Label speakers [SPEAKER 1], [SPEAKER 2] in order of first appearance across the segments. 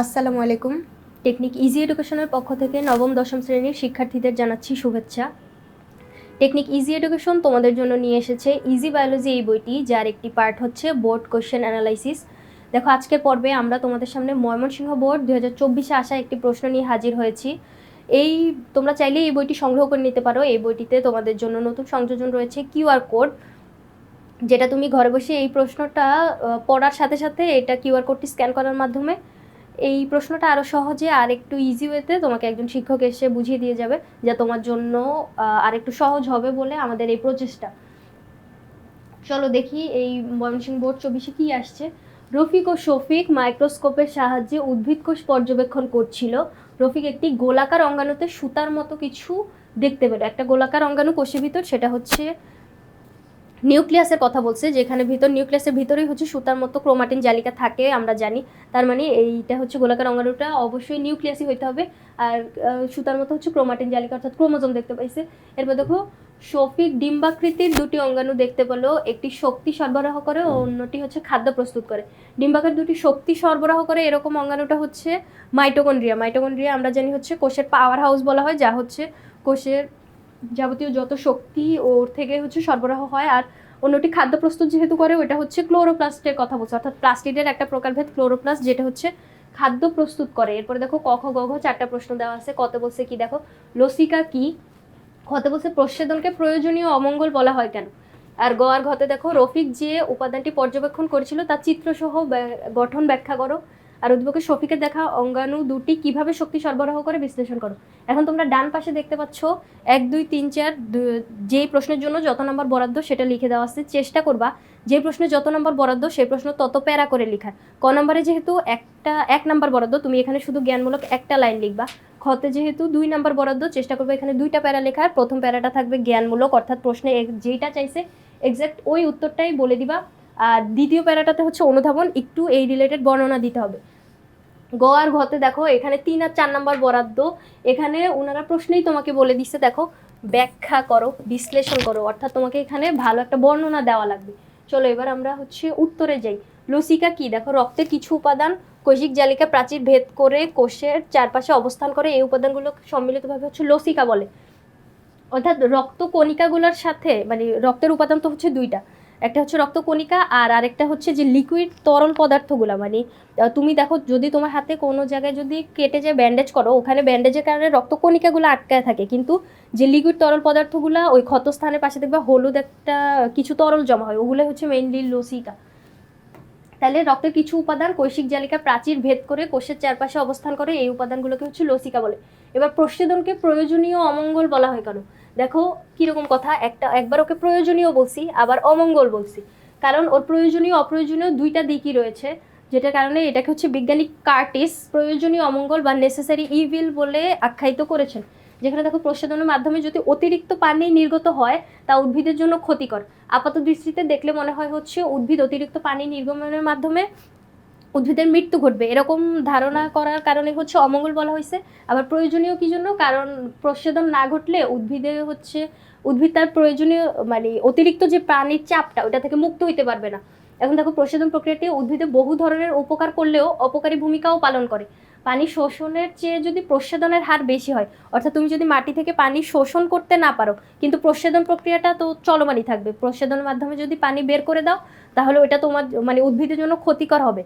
[SPEAKER 1] আসসালামু আলাইকুম। Technique easy এডুকেশনের পক্ষ থেকে নবম, দশম শ্রেণির শিক্ষার্থীদের জানাচ্ছি শুভেচ্ছা। টেকনিক ইজি এডুকেশন তোমাদের জন্য নিয়ে এসেছে ইজি বায়োলজি এই বইটি, যার একটি পার্ট হচ্ছে বোর্ড কোশ্চেন অ্যানালাইসিস। দেখো, আজকের পর্বে আমরা তোমাদের সামনে ময়মনসিংহ বোর্ড দু হাজার চব্বিশে আসা একটি প্রশ্ন নিয়ে হাজির হয়েছি। এই তোমরা চাইলে এই বইটি সংগ্রহ করে নিতে পারো। এই বইটিতে তোমাদের জন্য নতুন সংযোজন রয়েছে কিউআর কোড, যেটা তুমি ঘরে বসে এই প্রশ্নটা পড়ার সাথে সাথে এটা কিউআর কোডটি স্ক্যান করার মাধ্যমে এই প্রশ্নটা আরও সহজে আর একটু ইজি ওয়েতে তোমাকে একজন শিক্ষক এসে বুঝিয়ে দিয়ে যাবে যা তোমার জন্য আর একটু সহজ হবে বলে আমাদের এই প্রচেষ্টা। চলো দেখি এই ময়মনসিংহ বোর্ড চব্বিশে কি আসছে? রফিক ও শফিক মাইক্রোস্কোপের সাহায্যে উদ্ভিদ কোষ পর্যবেক্ষণ করছিল। রফিক একটি গোলাকার অঙ্গাণুতে সুতার মতো কিছু দেখতে পেল। একটা গোলাকার অঙ্গাণু কোষের ভিতর, সেটা হচ্ছে নিউক্লিয়াসের কথা বলছে, যেখানে ভিতর, নিউক্লিয়াসের ভিতরেই হচ্ছে সুতার মতো ক্রোমাটিন জালিকা থাকে, আমরা জানি। তার মানে এইটা হচ্ছে গোলাকার অঙ্গাণুটা, অবশ্যই নিউক্লিয়াসই হইতে হবে। আর সুতার মতো হচ্ছে ক্রোমাটিন জালিকা, অর্থাৎ ক্রোমোজোম দেখতে পাইছে। এরপর দেখো শফিক ডিম্বাকৃতির দুটি অঙ্গাণু দেখতে পেল, একটি শক্তি সরবরাহ করে ও অন্যটি হচ্ছে খাদ্য প্রস্তুত করে। ডিম্বাকার দুটি শক্তি সরবরাহ করে এরকম অঙ্গাণুটা হচ্ছে মাইটোকন্ড্রিয়া। মাইটোকন্ড্রিয়া আমরা জানি হচ্ছে কোষের পাওয়ার হাউস বলা হয়, যা হচ্ছে কোষের যাবতীয় যত শক্তি ওর থেকে হচ্ছে সরবরাহ হয়, আর অন্যটি খাদ্য প্রস্তুত যেহেতু করে ওটা হচ্ছে ক্লোরোপ্লাস্টের কথা বলছে। অর্থাৎ প্লাস্টিডের একটা প্রকারভেদ ক্লোরোপ্লাস্ট যেটা হচ্ছে খাদ্য প্রস্তুত করে। এরপরে দেখো ক খ গ, ঘ চারটা প্রশ্ন দেওয়া আছে। কত বলছে কি দেখো? লসিকা কি? কত বলছে প্রচ্ছেদনকে প্রয়োজনীয় অমঙ্গল বলা হয় কেন? আর গ আর ঘতে দেখো, রফিক যে উপাদানটি পর্যবেক্ষণ করেছিল, তার চিত্রসহ গঠন ব্যাখ্যা করো। আর উদ্যোগে শফিকের দেখা অঙ্গাণু দুটি কীভাবে শক্তি সরবরাহ করে বিশ্লেষণ করো। এখন তোমরা ডান পাশে দেখতে পাচ্ছ, এক, দুই, তিন, চার যেই প্রশ্নের জন্য যত নম্বর বরাদ্দ সেটা লিখে দেওয়া আছে, চেষ্টা করবা যে প্রশ্নে যত নম্বর বরাদ্দ সেই প্রশ্ন তত প্যারা করে লেখার। ক নম্বরে যেহেতু একটা, এক নম্বর বরাদ্দ, তুমি এখানে শুধু জ্ঞানমূলক একটা লাইন লিখবা। খতে যেহেতু দুই নম্বর বরাদ্দ, চেষ্টা করবে এখানে দুইটা প্যারা লেখার। প্রথম প্যারাটা থাকবে জ্ঞানমূলক, অর্থাৎ প্রশ্নে যেইটা চাইছে এক্সাক্ট ওই উত্তরটাই বলে দিবা। আর দ্বিতীয় প্যারাটাতে হচ্ছে অনুধাবন, একটু এই রিলেটেড বর্ণনা দিতে হবে। গ আর ঘতে দেখো, এখানে তিন আর চার নাম্বার বরাদ্দ। এখানে ওনারা প্রশ্নেই তোমাকে বলে দিচ্ছে, দেখো, ব্যাখ্যা করো, বিশ্লেষণ করো, অর্থাৎ তোমাকে এখানে ভালো একটা বর্ণনা দেওয়া লাগবে। চলো, এবার আমরা হচ্ছে উত্তরে যাই। লসিকা কি? দেখো, রক্তের কিছু উপাদান কৈশিক জালিকা প্রাচীর ভেদ করে কোষের চারপাশে অবস্থান করে, এই উপাদানগুলো সম্মিলিতভাবে হচ্ছে লসিকা বলে। অর্থাৎ রক্ত কণিকাগুলোর সাথে মানে রক্তের উপাদান তো হচ্ছে দুইটা। একটা হচ্ছে রক্তকণিকা আর আরেকটা হচ্ছে যে লিকুইড তরল পদার্থগুলো মানে তুমি দেখো যদি তোমার হাতে কোনো জায়গায় যদি কেটে যে ব্যান্ডেজ করো, ওখানে ব্যান্ডেজের কারণে রক্তকণিকাগুলো আটকায় থাকে। কিন্তু যে লিকুইড তরল পদার্থগুলো ওই ক্ষতস্থানের পাশে দেখবে হলুদ একটা কিছু তরল জমা হয় ওগুলো হচ্ছে মেইনলি লসিকা। তাহলে রক্তের কিছু উপাদান কৈশিক জালিকা প্রাচীর ভেদ করে কোষের চারপাশে অবস্থান করে, এই উপাদানগুলোকে হচ্ছে লসিকা বলে। এবার প্রচ্ছেদনকে প্রয়োজনীয় অমঙ্গল বলা হয় কেন? দেখো কীরকম কথা, একটা, একবার ওকে প্রয়োজনীয় বলছি, আবার অমঙ্গল বলছি। কারণ ওর প্রয়োজনীয়, অপ্রয়োজনীয় দুইটা দিকই রয়েছে, যেটার কারণে এটাকে হচ্ছে বিজ্ঞানী কার্টিস প্রয়োজনীয় অমঙ্গল বা নেসেসারি ইভিল বলে আখ্যায়িত করেছেন। যেখানে দেখো প্রসাদনের মাধ্যমে যদি অতিরিক্ত পানি নির্গত হয়, তা উদ্ভিদের জন্য ক্ষতিকর। আপাত দৃষ্টিতে দেখলে মনে হয় হচ্ছে উদ্ভিদ অতিরিক্ত পানি নির্গমনের মাধ্যমে উদ্ভিদের মৃত্যু ঘটবে। এরকম ধারণা করার কারণে হচ্ছে অমঙ্গল বলা হয়েছে। আবার প্রয়োজনীয় কি জন্য? কারণ প্রচ্ছেদন না ঘটলে উদ্ভিদে হচ্ছে উদ্ভিদ তার প্রয়োজনীয় মানে অতিরিক্ত যে প্রাণীর চাপটা ওটা থেকে মুক্ত হইতে পারবে না। এখন দেখো প্রচ্ছেদন প্রক্রিয়াটি উদ্ভিদে বহু ধরনের উপকার করলেও অপকারী ভূমিকাও পালন করে। পানি শোষণের চেয়ে যদি প্রচ্ছেদনের হার বেশি হয় অর্থাৎ তুমি যদি মাটি থেকে পানি শোষণ করতে না পারো কিন্তু প্রচ্ছেদন প্রক্রিয়াটা তো চলমানই থাকবে। প্রচ্ছেদনের মাধ্যমে যদি পানি বের করে দাও তাহলে ওটা তোমার মানে উদ্ভিদের জন্য ক্ষতিকর হবে।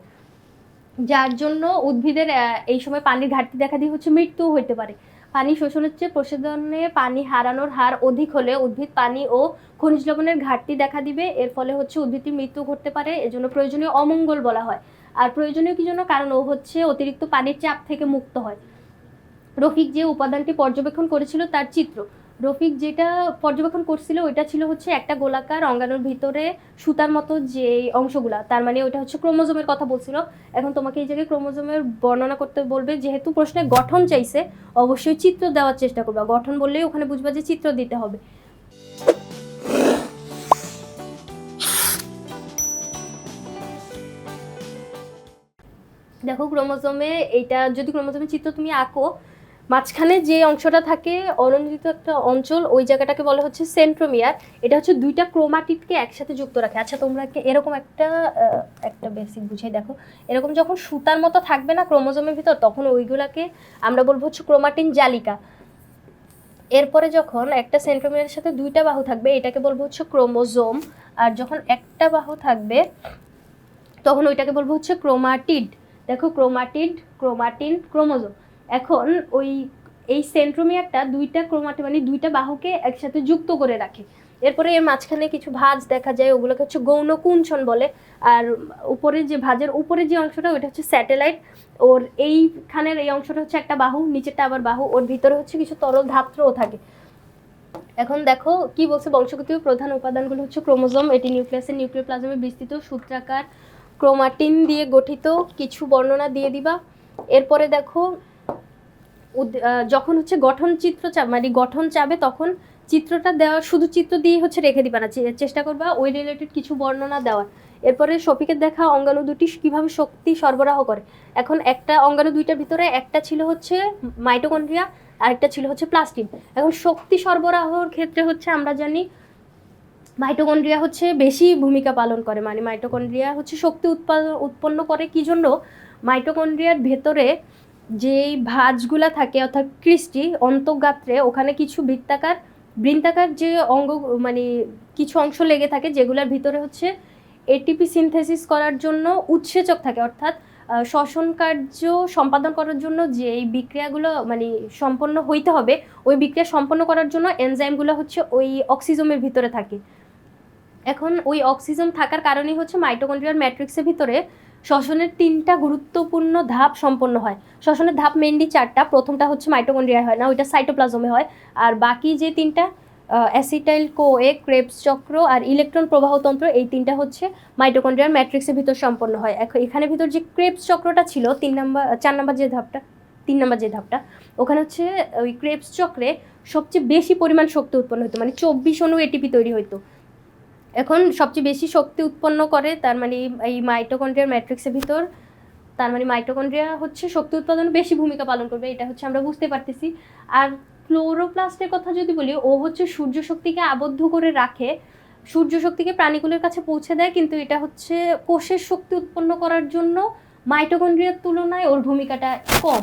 [SPEAKER 1] যার জন্য উদ্ভিদের এই সময় পানির ঘাটতি দেখা দিয়ে হচ্ছে মৃত্যু হইতে পারে। পানি শোষণের চেয়ে প্রশোধনে পানি হারানোর হার অধিক হলে উদ্ভিদ পানি ও খনিজ লবণের ঘাটতি দেখা দিবে। এর ফলে হচ্ছে উদ্ভিদটির মৃত্যু ঘটতে পারে, এজন্য প্রয়োজনীয় অমঙ্গল বলা হয়। আর প্রয়োজনীয় কি জন্য কারণ, ও হচ্ছে অতিরিক্ত পানির চাপ থেকে মুক্ত হয়। রফিক যে উপাদানটি পর্যবেক্ষণ করেছিল, তার চিত্র। রফিক যেটা পর্যবেক্ষণ করছিল, ওইটা ছিল হচ্ছে একটা গোলাকার অঙ্গাণুর ভিতরে সুতার মতো যে অংশগুলা, তার মানে ওইটা হচ্ছে ক্রোমোজোমের কথা বলছিল। এখন তোমাকে এই জায়গায় ক্রোমোজোমের বর্ণনা করতে বলবে, যেহেতু প্রশ্নে গঠন চাইছে, অবশ্যই চিত্র দেওয়ার চেষ্টা করবা। গঠন বললেই ওখানে বুঝবা যে চিত্র দিতে হবে। দেখো, ক্রোমোজোমে এইটা, যদি ক্রোমোজোমের চিত্র তুমি আঁকো মাঝখানে যে অংশটা থাকে অরঞ্জিত একটা অঞ্চল, ওই জায়গাটাকে বলা হচ্ছে সেন্ট্রোমিয়ার এটা হচ্ছে দুইটা ক্রোমাটিডকে একসাথে যুক্ত রাখে। আচ্ছা তোমরা এরকম একটা একটা বেসিক বুঝাই দেখো। এরকম যখন সুতার মতো থাকবে না ক্রোমোজোমের ভিতর, তখন ওইগুলাকে আমরা বলব হচ্ছে ক্রোমাটিন জালিকা। এরপরে যখন একটা সেন্ট্রোমিয়ারের সাথে দুইটা বাহু থাকবে, এটাকে বলব হচ্ছে ক্রোমোজোম আর যখন একটা বাহু থাকবে, তখন ওইটাকে বলব হচ্ছে ক্রোমাটিড দেখো ক্রোমাটিড ক্রোমাটিন ক্রোমোজোম এখন ওই, এই সেন্ট্রোমিয়ারটা দুইটা ক্রোমাটি মানে দুইটা বাহুকে একসাথে যুক্ত করে রাখে। এরপরে এর মাঝখানে কিছু ভাঁজ দেখা যায়, ওগুলোকে হচ্ছে গৌণ কুঞ্চন বলে। আর উপরে যে ভাঁজের উপরে যে অংশটা ওটা হচ্ছে স্যাটেলাইট। ওর এইখানের এই অংশটা হচ্ছে একটা বাহু, নিচেরটা আবার বাহু। ওর ভিতরে হচ্ছে কিছু তরল ধাত্রও থাকে। এখন দেখো কি বলছে বংশগতীয় প্রধান উপাদানগুলো হচ্ছে ক্রোমোজোম। এটি নিউক্লিয়াসের নিউক্লিওপ্লাজমে বিস্তৃত। সূত্রাকার ক্রোমাটিন দিয়ে গঠিত। কিছু বর্ণনা দিয়ে দিবা। এরপরে দেখো যখন হচ্ছে গঠন চিত্র মানে গঠন চাবে তখন চিত্রটা দেওয়া, শুধু চিত্র দিয়ে হচ্ছে রেখে দিবা না চেষ্টা করবা ওই রিলেটেড কিছু বর্ণনা দেওয়ার এরপরে শফিকের দেখা অঙ্গাণু দুটি কীভাবে শক্তি সরবরাহ করে। এখন একটা অঙ্গাণু দুইটার ভিতরে একটা ছিল হচ্ছে মাইটোকন্ড্রিয়া আরেকটা ছিল হচ্ছে প্লাস্টিন। এখন শক্তি সরবরাহর ক্ষেত্রে হচ্ছে আমরা জানি মাইটোকন্ড্রিয়া হচ্ছে বেশি ভূমিকা পালন করে। মানে মাইটোকন্ড্রিয়া হচ্ছে শক্তি উৎপাদন উৎপন্ন করে। কি জন্য মাইটোকন্ড্রিয়ার ভেতরে যেই ভাঁজগুলা থাকে, অর্থাৎ ক্রিস্টি অন্তঃগাত্রে ওখানে কিছু বৃত্তাকার বৃন্তাকার যে অঙ্গ মানে কিছু অংশ লেগে থাকে, যেগুলোর ভিতরে হচ্ছে এটিপি সিনথেসিস করার জন্য উৎসেচক থাকে, অর্থাৎ শ্বসন কার্য সম্পাদন করার জন্য যে এই বিক্রিয়াগুলো মানে সম্পন্ন হইতে হবে, ওই বিক্রিয়া সম্পন্ন করার জন্য এনজাইমগুলো হচ্ছে ওই অক্সিজমের ভিতরে থাকে। এখন ওই অক্সিজেন থাকার কারণেই হচ্ছে মাইটোকন্ড্রিয়ার ম্যাট্রিক্সের ভিতরে শ্বসনের তিনটা গুরুত্বপূর্ণ ধাপ সম্পন্ন হয়। শ্বসনের ধাপ মেনলি চারটা। প্রথমটা হচ্ছে মাইটোকন্ড্রিয়ায় হয় না, ওইটা সাইটোপ্লাজমে হয়। আর বাকি যে তিনটা অ্যাসিটাইল কোয়ে ক্রেবস চক্র আর ইলেকট্রন প্রবাহতন্ত্র এই তিনটা হচ্ছে মাইটোকন্ড্রিয়ার ম্যাট্রিক্সের ভিতর সম্পন্ন হয়। এখন এখানে ভিতর যে ক্রেবস চক্রটা ছিল, তিন নাম্বার, চার নাম্বার যে ধাপটা, তিন নাম্বার যে ধাপটা, ওখানে হচ্ছে ওই ক্রেবস চক্রে সবচেয়ে বেশি পরিমাণ শক্তি উৎপন্ন হতো মানে চব্বিশ অণু এটিপি তৈরি হতো এখন সবচেয়ে বেশি শক্তি উৎপন্ন করে, তার মানে এই মাইটোকন্ড্রিয়ার ম্যাট্রিক্সের ভিতর, তার মানে মাইটোকন্ড্রিয়া হচ্ছে শক্তি উৎপাদনে বেশি ভূমিকা পালন করবে, এটা হচ্ছে আমরা বুঝতে পারতেছি। আর ক্লোরোপ্লাস্টের কথা যদি বলি, ও হচ্ছে সূর্য শক্তিকে আবদ্ধ করে রাখে, সূর্য শক্তিকে প্রাণীগুলোর কাছে পৌঁছে দেয়, কিন্তু এটা হচ্ছে কোষের শক্তি উৎপন্ন করার জন্য মাইটোকন্ড্রিয়ার তুলনায় ওর ভূমিকাটা কম।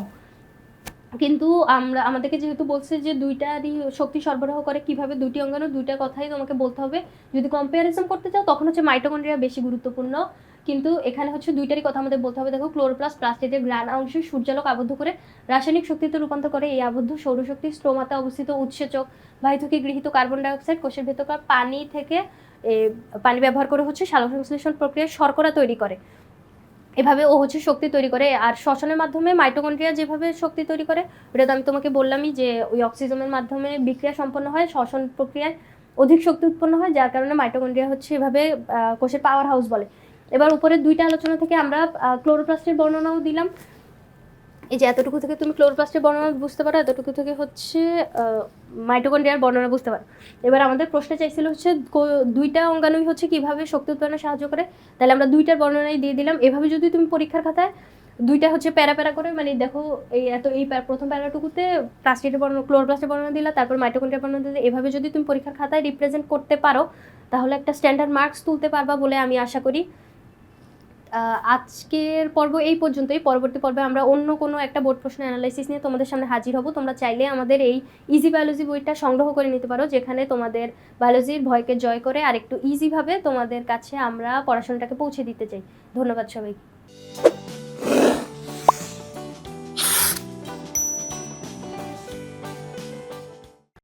[SPEAKER 1] কিন্তু আমরা, আমাদেরকে যেহেতু বলছে যে দুইটারই শক্তি সরবরাহ করে, কীভাবে দুটি অঙ্গাণু, দুইটা কথাই তোমাকে বলতে হবে। যদি কম্পারিজন করতে চাও, তখন হচ্ছে মাইটোকন্ড্রিয়া বেশি গুরুত্বপূর্ণ। কিন্তু এখানে হচ্ছে দুইটারই কথা আমাদের বলতে হবে। দেখো ক্লোরোপ্লাস্ট প্লাস্টিকের গ্রান অংশে সূর্যালোক আবদ্ধ করে রাসায়নিক শক্তিতে রূপান্তর করে এই আবদ্ধ সৌরশক্তি স্ট্রোমাতে অবস্থিত উৎসেচক বায়ু থেকে গৃহীত কার্বন ডাইঅক্সাইড কোষের ভেতরকার পানি থেকে পানি ব্যবহার করে হচ্ছে সালোক সংশ্লেষণ প্রক্রিয়ায় শর্করা তৈরি করে। এভাবে ও হচ্ছে শক্তি তৈরি করে। আর শ্বসনের মাধ্যমে মাইটোকন্ড্রিয়া যেভাবে শক্তি তৈরি করে, ওটা তো আমি তোমাকে বললামই যে ওই অক্সিজেনের মাধ্যমে বিক্রিয়া সম্পন্ন হয়, শ্বসন প্রক্রিয়ায় অধিক শক্তি উৎপন্ন হয়, যার কারণে মাইটোকন্ড্রিয়া হচ্ছে এভাবে কোষের পাওয়ার হাউস বলে। এবার উপরে দুইটা আলোচনা থেকে আমরা ক্লোরোপ্লাস্টের বর্ণনাও দিলাম। এই যে এতটুকু থেকে তুমি ক্লোরোপ্লাস্টের বর্ণনা বুঝতে পারো, এতটুকু থেকে হচ্ছে মাইটোকন্ড্রিয়ার বর্ণনা বুঝতে পারো। এবার আমাদের প্রশ্ন চাইছিল হচ্ছে দুইটা অঙ্গাণুই হচ্ছে কীভাবে শক্তি উৎপাদনে সাহায্য করে? তাহলে আমরা দুইটার বর্ণনাই দিয়ে দিলাম। এভাবে যদি তুমি পরীক্ষার খাতায় দুইটা হচ্ছে প্যারা প্যারা করে মানে দেখো এই এত, এই প্রথম প্যারাটুকুতে প্লাস্টিকের বর্ণনা ক্লোরোপ্লাস্টের বর্ণনা দিলা, তারপর মাইটোকন্ড্রিয়ার বর্ণনা দিলে, এভাবে যদি তুমি পরীক্ষার খাতায় রিপ্রেজেন্ট করতে পারো, তাহলে একটা স্ট্যান্ডার্ড মার্কস তুলতে পারবা বলে আমি আশা করি। আজকের পর্ব এই পর্যন্তই। পরবর্তী পর্বে আমরা অন্য কোনো একটা বোর্ড প্রশ্ন অ্যানালাইসিস নিয়ে তোমাদের সামনে হাজির হব। তোমরা চাইলে আমাদের এই ইজি বায়োলজি বইটা সংগ্রহ করে নিতে পারো, যেখানে তোমাদের বায়োলজির ভয়কে জয় করে আর একটু ইজিভাবে তোমাদের কাছে আমরা পড়াশোনাটাকে পৌঁছে দিতে চাই। ধন্যবাদ সবাইকে।